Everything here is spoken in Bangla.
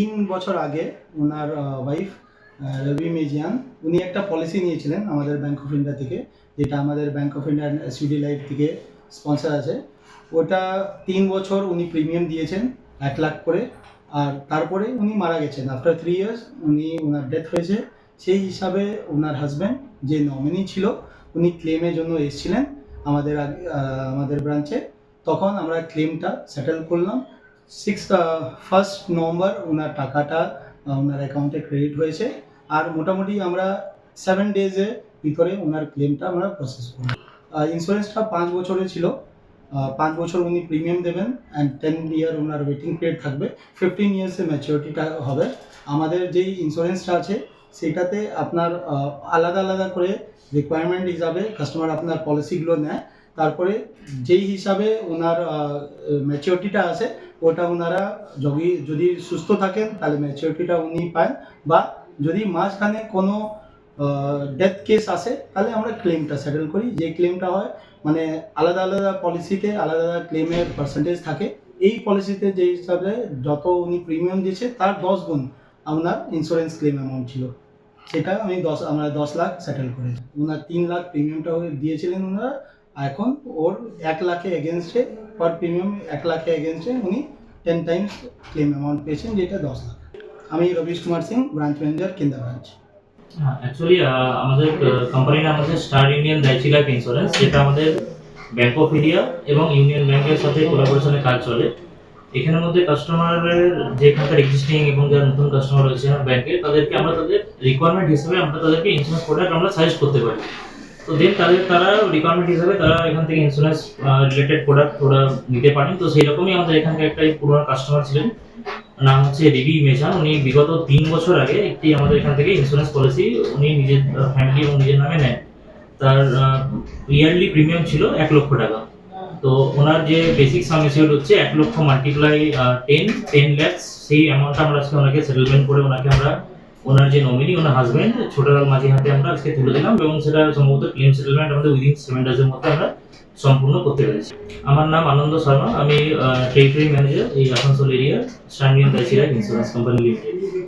তিন বছর আগে ওনার ওয়াইফ রবি মেজিয়ান উনি একটা পলিসি নিয়েছিলেন আমাদের ব্যাংক অফ ইন্ডিয়া থেকে, যেটা আমাদের Bank of India SUD Life থেকে স্পন্সর আছে। ওটা তিন বছর উনি প্রিমিয়াম দিয়েছেন, এক লাখ করে। আর তারপরে উনি মারা গেছেন। আফটার থ্রি ইয়ার্স উনি ওনার ডেথ হয়েছে। সেই হিসাবে ওনার হাজব্যান্ড যে নমিনি ছিল, উনি ক্লেমের জন্য এসেছিলেন আমাদের আমাদের ব্রাঞ্চে তখন আমরা ক্লেমটা সেটেল করলাম। সিক্স ফার্স্ট নভেম্বর ওনার টাকাটা ওনার অ্যাকাউন্টে ক্রেডিট হয়েছে। আর মোটামুটি আমরা সেভেন ডেজের ভিতরে ওনার ক্লেমটা আমরা প্রসেস করলাম ইন্স্যুরেন্সটা পাঁচ বছরের ছিল। পাঁচ বছর উনি প্রিমিয়াম দেবেন অ্যান্ড টেন ইয়ার ওনার ওয়েটিং পিরিয়ড থাকবে। ফিফটিন ইয়ার্সে ম্যাচিউরিটিটা হবে। আমাদের যেই ইন্স্যুরেন্সটা আছে, সেটাতে আপনার আলাদা আলাদা করে রিকোয়ারমেন্ট হিসাবে কাস্টমার আপনার পলিসিগুলো নেয়। তারপরে যেই হিসাবে ওনার ম্যাচিউরিটিটা আছে, ওটা ওনারা যদি যদি সুস্থ থাকেন, তাহলে ম্যাচিউরিটিটা উনি পান। বা যদি মাঝখানে কোনো ডেথ কেস আসে, তাহলে আমরা ক্লেমটা সেটেল করি। যে ক্লেমটা হয় মানে আলাদা আলাদা পলিসিতে আলাদা আলাদা ক্লেমের পার্সেন্টেজ থাকে। এই পলিসিতে যে হিসাবে যত উনি প্রিমিয়াম দিয়েছে, তার দশ গুণ আপনার ইন্স্যুরেন্স ক্লেম অ্যামাউন্ট ছিল। সেটা আমি দশ, আমরা দশ লাখ সেটেল করেছি। ওনার তিন লাখ প্রিমিয়ামটা দিয়েছিলেন ওনারা। এখন ওর এক লাখে এগেনস্টে পার প্রিমিয়াম এক লাখে এগেনস্টে উনি টেন টাইমস ক্লেম অ্যামাউন্ট পেয়েছেন, যেটা দশ লাখ। আমি Ravish Kumar Singh branch manager Kendra branch actually আমাদের কোম্পানির নাম হচ্ছে Star Union Daiichi Life Insurance যেটা আমাদের ব্যাংক অফ ইন্ডিয়া এবং ইউনিয়ন ব্যাংকের সাথে কোলাবোরেশনে কাজ চলে। এখানের মধ্যে কাস্টমারের যে এখানকার এক্সিস্টিং এবং যারা নতুন কাস্টমার রয়েছে ব্যাংকে তাদেরকে আমরা তাদের রিকোয়ারমেন্ট হিসেবে আমরা তাদেরকে ইন্স্যুরেন্স প্রোডাক্ট আমরা সাজেস্ট করতে পারি। তো দেন তাদের, তারা রিকোয়ারমেন্ট হিসেবে তারা এখান থেকে ইন্স্যুরেন্স রিলেটেড প্রোডাক্ট ওরা নিতে পারেন। তো সেই রকমই আমাদের এখানকার একটা পুরোনো কাস্টমার ছিলেন। নাম হচ্ছে রিবি মেশান উনি বিগত তিন বছর আগে একটি আমাদের এখান থেকে ইন্স্যুরেন্স পলিসি উনি নিজের ফ্যামিলি এবং নিজের নামে নেন। তার ইয়ারলি প্রিমিয়াম ছিল এক লক্ষ টাকা। তো ওনার যে বেসিক সাম এসিওর হচ্ছে এক লক্ষ মাল্টিপ্লাই টেন টেন ল্যাক্স সেই অ্যামাউন্টটা আমরা আজকে ওনাকে সেটেলমেন্ট করে ওনাকে আমরা ওনার যে নমিনি ওনার হাজবেন্ড ছোটলাল মাঝি হাতে আমরা আজকে তুলে দিলাম এবং সেটা সম্ভবত ক্লেম সেটেলমেন্ট আমাদের উইদিন সেভেন ডেজের মধ্যে আমরা সম্পূর্ণ করতে পেরেছি। আমার নাম আনন্দ শর্মা, আমি টেরিটরি ম্যানেজার এই আসানসোল এরিয়া স্ট্যান্ডিয়ান দাসিরা ইন্স্যুরেন্স কোম্পানি লিমিটেড